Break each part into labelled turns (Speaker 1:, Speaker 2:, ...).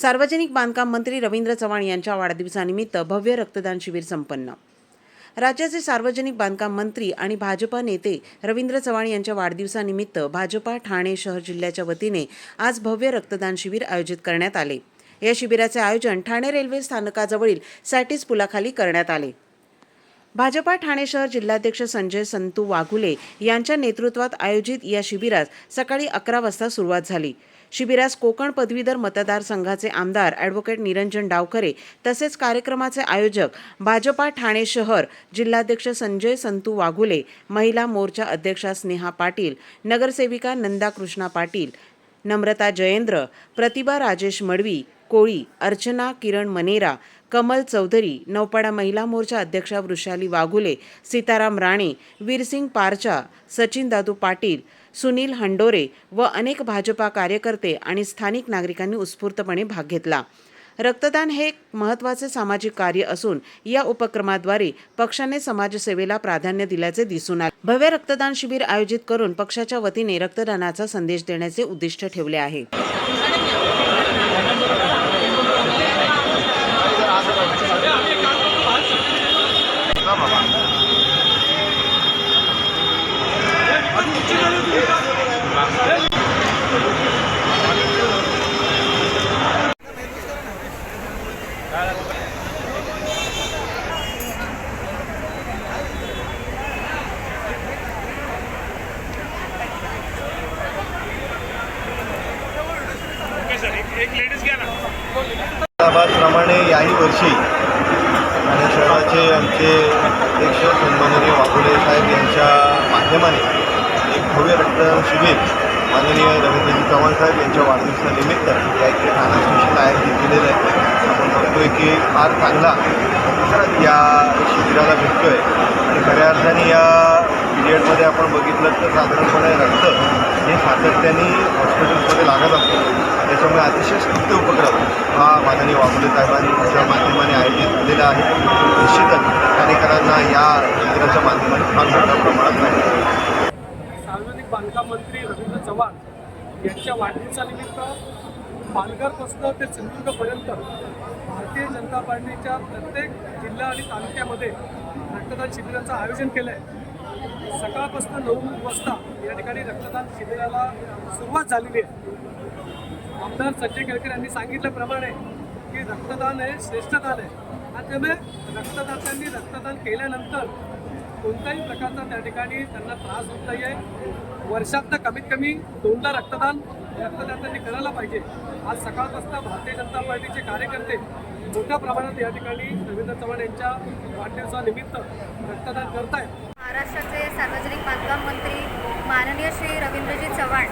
Speaker 1: सार्वजनिक बांधकाम मंत्री रवींद्र चव्हाण यांच्या वाढदिवसानिमित्त भव्य रक्तदान शिबिर संपन्न. राज्याचे सार्वजनिक बांधकाम मंत्री आणि भाजपा नेते रवींद्र चव्हाण यांच्या वाढदिवसानिमित्त भाजपा ठाणे शहर जिल्ह्याच्या वतीने आज भव्य रक्तदान शिबिर आयोजित करण्यात आले. या शिबिराचे आयोजन ठाणे रेल्वे स्थानकाजवळील सॅटिस पुलाखाली करण्यात आले. भाजपा ठाणे शहर जिल्हाध्यक्ष संजय संतू वाघुले यांच्या नेतृत्वात आयोजित या शिबिरास सकाळी अकरा वाजता सुरुवात झाली. शिबिरास कोकण पदवीधर मतदारसंघाचे आमदार ॲडव्होकेट निरंजन डावखरे तसेच कार्यक्रमाचे आयोजक भाजपा ठाणे शहर जिल्हाध्यक्ष संजय संतू वाघुले महिला मोर्चा अध्यक्षा स्नेहा पाटील नगरसेविका नंदा कृष्णा पाटील नम्रता जयेंद्र प्रतिभा राजेश मडवी कोळी अर्चना किरण मनेरा कमल चौधरी नौपाडा महिला मोर्चा अध्यक्षा वृषाली वाघुले सीताराम राणे वीरसिंग पारचा सचिन दादू पाटील सुनील हंडोरे व अनेक भाजपा कार्यकर्ते आणि स्थानिक नागरिकांनी उत्स्फूर्तपणे भाग घेतला. रक्तदान हे एक महत्त्वाचे सामाजिक कार्य असून या उपक्रमाद्वारे पक्षाने समाजसेवेला प्राधान्य दिल्याचे दिसून आले. भव्य रक्तदान शिबिर आयोजित करून पक्षाच्या वतीने रक्तदानाचा संदेश देण्याचे उद्दिष्ट ठेवले आहे
Speaker 2: ओके सर एक एक लेडीज घ्या ना
Speaker 3: प्रमाणे याही वर्षी आणि शहराचे आमचे अध्यक्ष सन्माननीय वाघोले साहेब यांच्या माध्यमाने एक भव्य रक्तदान शिबिर माननीय रवींद्रजी चव्हाण साहेब यांच्या वाढदिवसानिमित्त या इथे ठाणा स्टेशन आयोजित केलेलं आहे. आपण बघतोय की फार चांगला प्रतिसाद या शिबिराला भेटतोय. आणि खऱ्या अर्थाने या पिरियडमध्ये आपण बघितलं तर साधारणपणे रक्त हे सातत्याने हॉस्पिटल्समध्ये लागत असतो. त्याच्यामुळे अतिशय स्तुत्य उपक्रम हा माननीय वाघोले साहेबांच्या माध्यमाने आयोजित झालेला आहे. निश्चितच ठाणेकरांना या केंद्राच्या माध्यमाने फार मोठ्या प्रमाणात माहिती
Speaker 2: सार्वजनिक बांधकाम मंत्री रवींद्र चव्हाण यांच्या वाढदिवसानिमित्त पालघरपासून ते सिंधुदुर्गपर्यंत भारतीय जनता पार्टीच्या प्रत्येक जिल्हा आणि तालुक्यामध्ये रक्तदान शिबिराचं आयोजन केलं आहे सकाळपासून नऊ वाजता या ठिकाणी रक्तदान शिबिराला सुरुवात झालेली आहे. आमदार संजय केळकर यांनी सांगितल्याप्रमाणे की रक्तदान हे श्रेष्ठदान आहे. आणि त्यामुळे रक्तदात्यांनी रक्तदान केल्यानंतर कोणत्याही प्रकारचा त्या ठिकाणी त्यांना त्रास होत नाही आहे वर्षातनं कमीत कमी दोनदा रक्तदान रक्तदात्यांनी करायला पाहिजे. आज सकाळपासून भारतीय जनता पार्टीचे कार्यकर्ते मोठ्या प्रमाणात या ठिकाणी रवींद्र चव्हाण यांच्या वाढदिवसानिमित्त रक्तदान करत आहेत
Speaker 4: महाराष्ट्राचे सार्वजनिक बांधकाम मंत्री माननीय श्री रवींद्रजी चव्हाण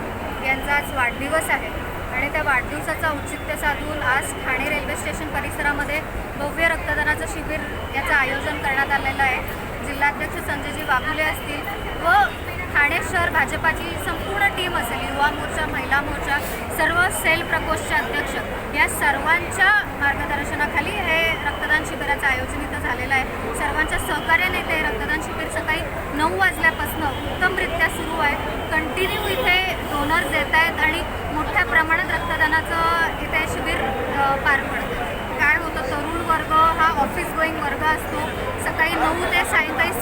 Speaker 4: यांचा आज वाढदिवस आहे. आणि त्या वाढदिवसाचं औचित्य साधून आज ठाणे रेल्वे स्टेशन परिसरामध्ये भव्य रक्तदानाचं शिबिर याचं आयोजन करण्यात आलेलं आहे. जिल्हाध्यक्ष संजयजी वाघुले असतील व ठाणे शहर भाजपाची संपूर्ण टीम असेल युवा मोर्चा महिला मोर्चा सर्व सेल प्रकोष्ठचे अध्यक्ष या सर्वांच्या मार्गदर्शनाखाली हे रक्तदान शिबिराचं आयोजन इथं झालेलं आहे. सर्वांच्या सहकार्याने ते रक्तदान शिबिर सकाळी नऊ वाजल्यापासून उत्तमरित्या सुरू आहे. कंटिन्यू इथे डोनर्स येत आहेत आणि मोठ्या प्रमाणात रक्तदानाचं इथे शिबिर पार पडतं. काय होतं तरुण वर्ग हा ऑफिस गोईंग वर्ग असतो. सकाळी नऊ ते सायंकाळी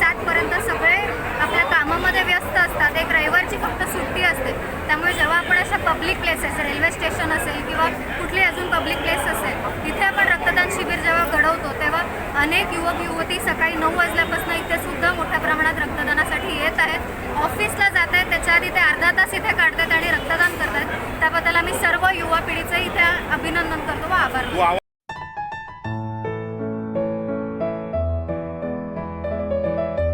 Speaker 4: अशा पब्लिक प्लेसेस रेल्वे स्टेशन असेल किंवा कुठली अजून पब्लिक प्लेस असेल तिथे आपण रक्तदान शिबिर जेव्हा घडवतो तेव्हा अनेक युवक युवती सकाळी नऊ वाजल्यापासून इथे सुद्धा मोठ्या प्रमाणात रक्तदानासाठी येत आहेत. ऑफिसला जात आहेत त्याच्या आधी ते अर्धा तास इथे काढतात आणि रक्तदान करतात. त्याबद्दल आम्ही सर्व युवा पिढीचं इथे अभिनंदन करतो व आभार